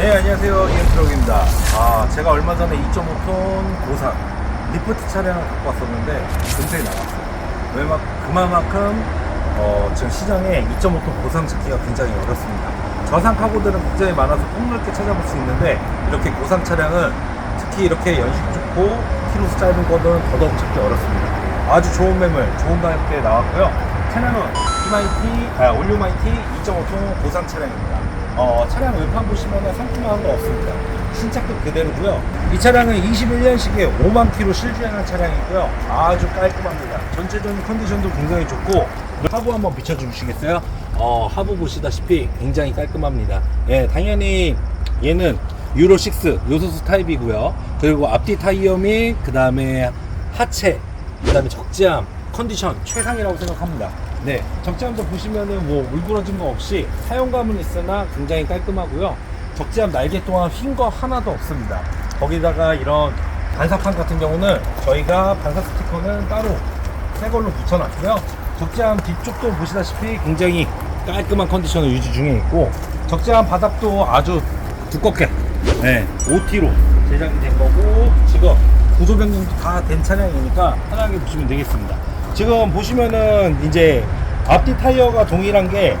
안녕하세요. 이은트럭입니다. 아 제가 얼마 전에 2.5톤 고산 리프트 차량을 갖고 왔었는데 금세 나왔어요. 왜막 그만큼 어, 지금 시장에 2.5톤 고상 찾기가 굉장히 어렵습니다. 저상 카고들은 굉장히 많아서 폭넓게 찾아볼 수 있는데 이렇게 고상 차량은 특히 이렇게 연식 좋고 키로수 짧은 거는 더더욱 찾기 어렵습니다. 아주 좋은 매물 좋은 가격대에 나왔고요. 차량은 이마이티, 아, 올류마이티 2.5톤 고상 차량입니다 어, 차량 외판 보시면 상품화한 거 없습니다. 신차급 그대로고요. 이 차량은 21년식에 5만 킬로 실주행한 차량이고요. 아주 깔끔합니다. 전체적인 컨디션도 굉장히 좋고 하부 한번 비춰주시겠어요? 어, 하부 보시다시피 굉장히 깔끔합니다. 예, 당연히 얘는 유로 6 요소수 타입이고요. 그리고 앞뒤 타이어 및 그 다음에 하체, 그 다음에 적재함 컨디션 최상이라고 생각합니다. 네, 적재함도 보시면은 뭐 울그러진 거 없이 사용감은 있으나 굉장히 깔끔하고요. 적재함 날개 또한 휜거 하나도 없습니다. 거기다가 이런 반사판 같은 경우는 저희가 반사 스티커는 따로 새 걸로 붙여놨고요. 적재함 뒤쪽도 보시다시피 굉장히 깔끔한 컨디션을 유지 중에 있고 적재함 바닥도 아주 두껍게 네, OT로 제작이 된 거고 지금 구조 변경도 다 된 차량이니까 편하게 보시면 되겠습니다. 지금 보시면은 이제 앞뒤 타이어가 동일한 게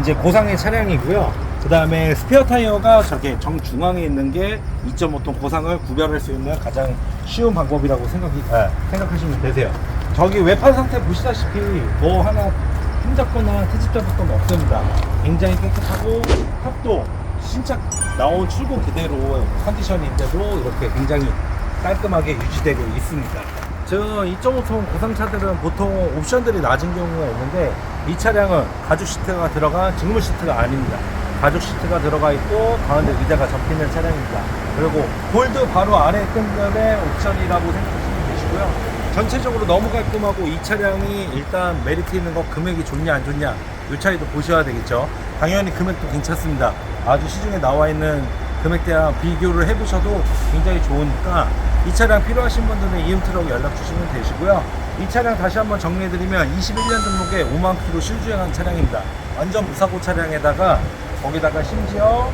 이제 고상의 차량이고요. 그 다음에 스페어 타이어가 저렇게 정중앙에 있는 게 2.5톤 고상을 구별할 수 있는 가장 쉬운 방법이라고 생각이, 아, 생각하시면 되세요. 저기 외판 상태 보시다시피 뭐 하나 흠잡거나 트집 잡았던 거 없습니다. 굉장히 깨끗하고 탑도 신차 나온 출고 그대로 컨디션인데도 이렇게 굉장히 깔끔하게 유지되고 있습니다. 지금 2.5톤 고상차들은 보통 옵션들이 낮은 경우가 있는데 이 차량은 가죽 시트가 들어간 직물 시트가 아닙니다. 가죽 시트가 들어가 있고 가운데 의자가 접히는 차량입니다. 그리고 골드 바로 아래 끈들의 옵션이라고 생각하시면 되시고요. 전체적으로 너무 깔끔하고 이 차량이 일단 메리트 있는 거 금액이 좋냐 안 좋냐 이 차이도 보셔야 되겠죠. 당연히 금액도 괜찮습니다. 아주 시중에 나와 있는 금액대랑 비교를 해보셔도 굉장히 좋으니까 이 차량 필요하신 분들은 이음트럭 연락 주시면 되시고요. 이 차량 다시 한번 정리해드리면 21년 등록에 5만 킬로 실주행한 차량입니다. 완전 무사고 차량에다가 거기다가 심지어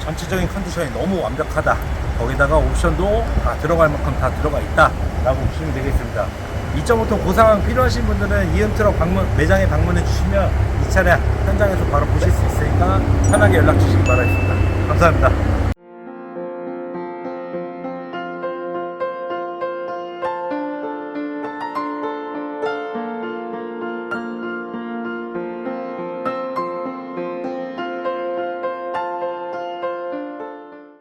전체적인 컨디션이 너무 완벽하다. 거기다가 옵션도 다 들어갈 만큼 다 들어가 있다. 라고 보시면 되겠습니다. 2.5톤 고상황 필요하신 분들은 이음트럭 방문, 매장에 방문해 주시면 이 차량 현장에서 바로 보실 수 있으니까 편하게 연락 주시기 바라겠습니다. 감사합니다.